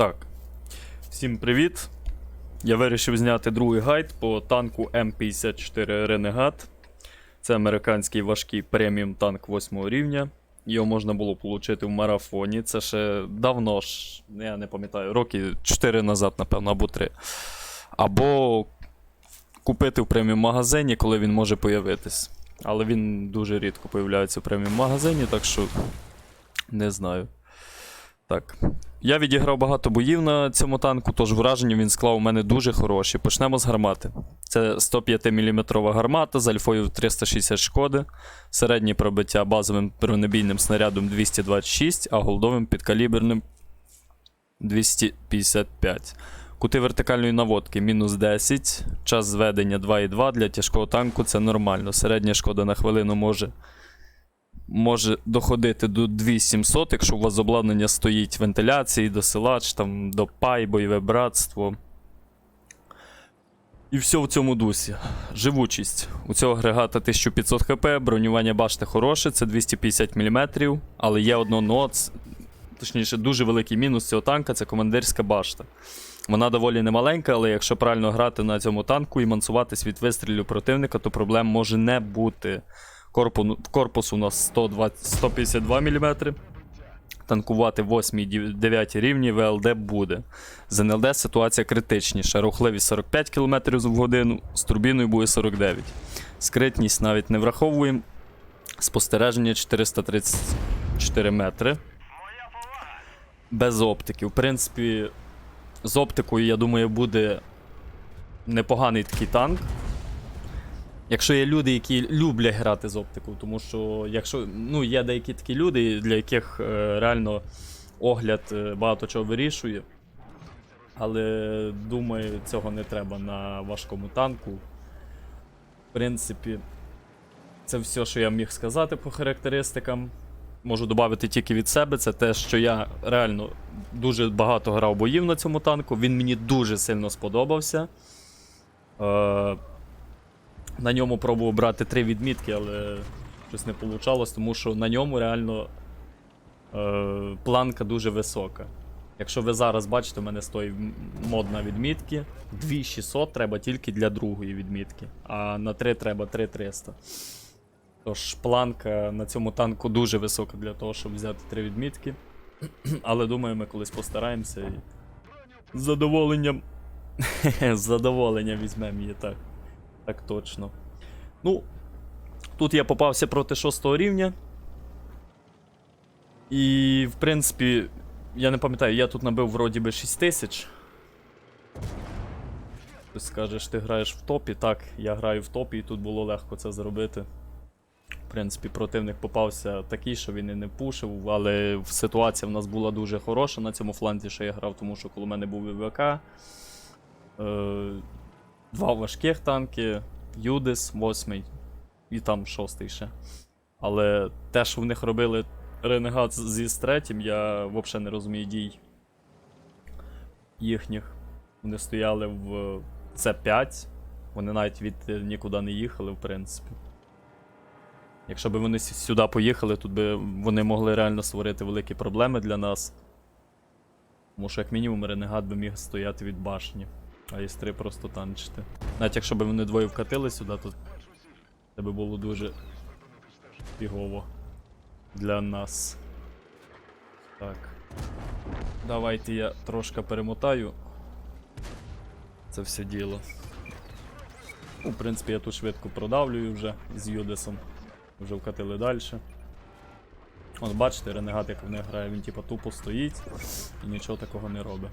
Так. Всім привіт. Я вирішив зняти другий гайд по танку М54 Renegade. Це американський важкий преміум танк 8 рівня. Його можна було отримати в марафоні. Це ще давно ж, я не пам'ятаю, роки 4 назад, напевно, або 3. Або купити в преміум магазині, коли він може появитись. Але він дуже рідко появляється в преміум магазині, так що не знаю. Так. Я відіграв багато боїв на цьому танку, тож враження він склав у мене дуже хороші. Почнемо з гармати. Це 105 мм гармата з альфою 360 шкоди, середнє пробиття базовим бронебійним снарядом 226, а голдовим підкаліберним 255. Кути вертикальної наводки мінус 10. Час зведення 2,2 для тяжкого танку це нормально. Середня шкода на хвилину може може доходити до 2700, якщо у вас обладнання стоїть вентиляції, досилач, там, до пай, бойове братство. І все в цьому дусі. Живучість. У цього агрегата 1500 хп, бронювання башти хороше, це 250 мм, але є одно но, ц- точніше, дуже великий мінус цього танка це командирська башта. Вона доволі немаленька, але якщо правильно грати на цьому танку і мансуватись від вистрілів противника, то проблем може не бути. Корпу, корпус у нас 120, 152 мм. Танкувати 8 і 9 рівні ВЛД буде. З НЛД ситуація критичніша. Рухливість 45 км в годину, з турбіною буде 49. Скритність навіть не враховуємо. Спостереження 434 метри. Без оптики. В принципі, з оптикою, я думаю, буде непоганий такий танк. Якщо є люди, які люблять грати з оптикою, тому що якщо ну, є деякі такі люди, для яких е, реально огляд е, багато чого вирішує. Але думаю, цього не треба на важкому танку. В принципі, це все, що я міг сказати по характеристикам. Можу додати тільки від себе, це те, що я реально дуже багато грав боїв на цьому танку. Він мені дуже сильно сподобався. Е, на ньому пробував брати три відмітки, але щось не вийшло, тому що на ньому реально е, планка дуже висока. Якщо ви зараз бачите, у мене стоїть мод на відмітки. 2600 треба тільки для другої відмітки, а на 3 треба 3300. Тож планка на цьому танку дуже висока для того, щоб взяти три відмітки. Але думаю, ми колись постараємося і з задоволенням. з задоволенням візьмемо її так. Так точно. Ну, тут я попався проти 6 рівня. І, в принципі, я не пам'ятаю, я тут набив вроді би 6 тисяч. Ти скажеш, ти граєш в топі. Так, я граю в топі, і тут було легко це зробити. В принципі, противник попався такий, що він і не пушив, але ситуація в нас була дуже хороша на цьому фланзі, що я грав, тому що коли мене був ВВК. Е, два важких танки, Юдис, восьмий, і там шостий ще. Але те, що в них робили Ренегат зі з третім, я взагалі не розумію дій їхніх. Вони стояли в С5, вони навіть від е, нікуди не їхали, в принципі. Якщо б вони сюди поїхали, тут би вони могли реально створити великі проблеми для нас. Тому що, як мінімум, Ренегат би міг стояти від башні, а С3 просто танчити. Навіть якщо б вони двоє вкатили сюди, то це би було дуже фігово для нас. Так. Давайте я трошки перемотаю. Це все діло. Ну, в принципі, я тут швидко продавлюю вже з Юдесом. Вже вкатили далі. От бачите, ренегат, як в них грає, він типа тупо стоїть і нічого такого не робить.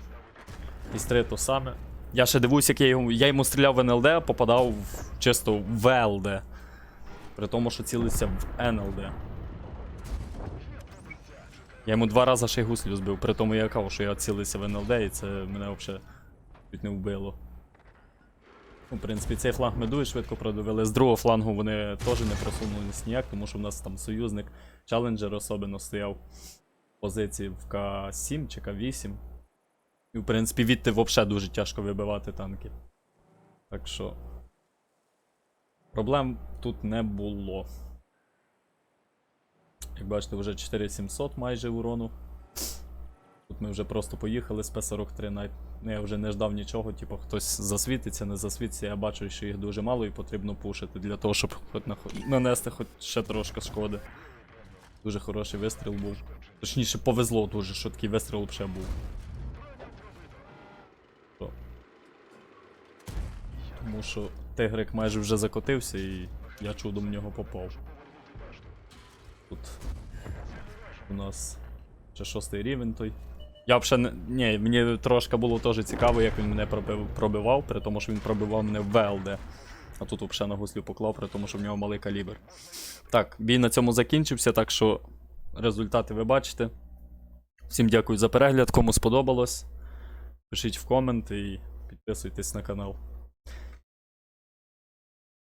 Істри то саме. Я ще дивуюсь, як я йому. Я йому стріляв в НЛД, а попадав в, чисто в ЛД. При тому, що цілився в НЛД. Я йому два рази ще й гуслю збив, при тому я кажу, що я цілився в НЛД, і це мене взагалі не вбило. Ну, в принципі, цей фланг ми дуже швидко продавили. З другого флангу вони теж не просунулись ніяк, тому що в нас там союзник Challenger особливо стояв в позиції в К7 чи К8. І, в принципі, відти взагалі дуже тяжко вибивати танки. Так що. Проблем тут не було. Як бачите, вже 4700 майже урону. Тут ми вже просто поїхали з П-43, навіть ну, я вже не ждав нічого, типу хтось засвітиться, не засвітиться. Я бачу, що їх дуже мало і потрібно пушити для того, щоб хоч нанести хоч ще трошки шкоди. Дуже хороший вистріл був. Точніше, повезло дуже, що такий вистріл взагалі був. Тому що тигрик майже вже закотився і я чудом в нього попав. Тут у нас ще шостий рівень той. Я ще не. Ні, мені трошки було теж цікаво, як він мене пробив, пробивав, при тому, що він пробивав мене в ВЛД. А тут взагалі на гуслю поклав, при тому, що в нього малий калібр. Так, бій на цьому закінчився, так що результати ви бачите. Всім дякую за перегляд, кому сподобалось. Пишіть в комент і підписуйтесь на канал.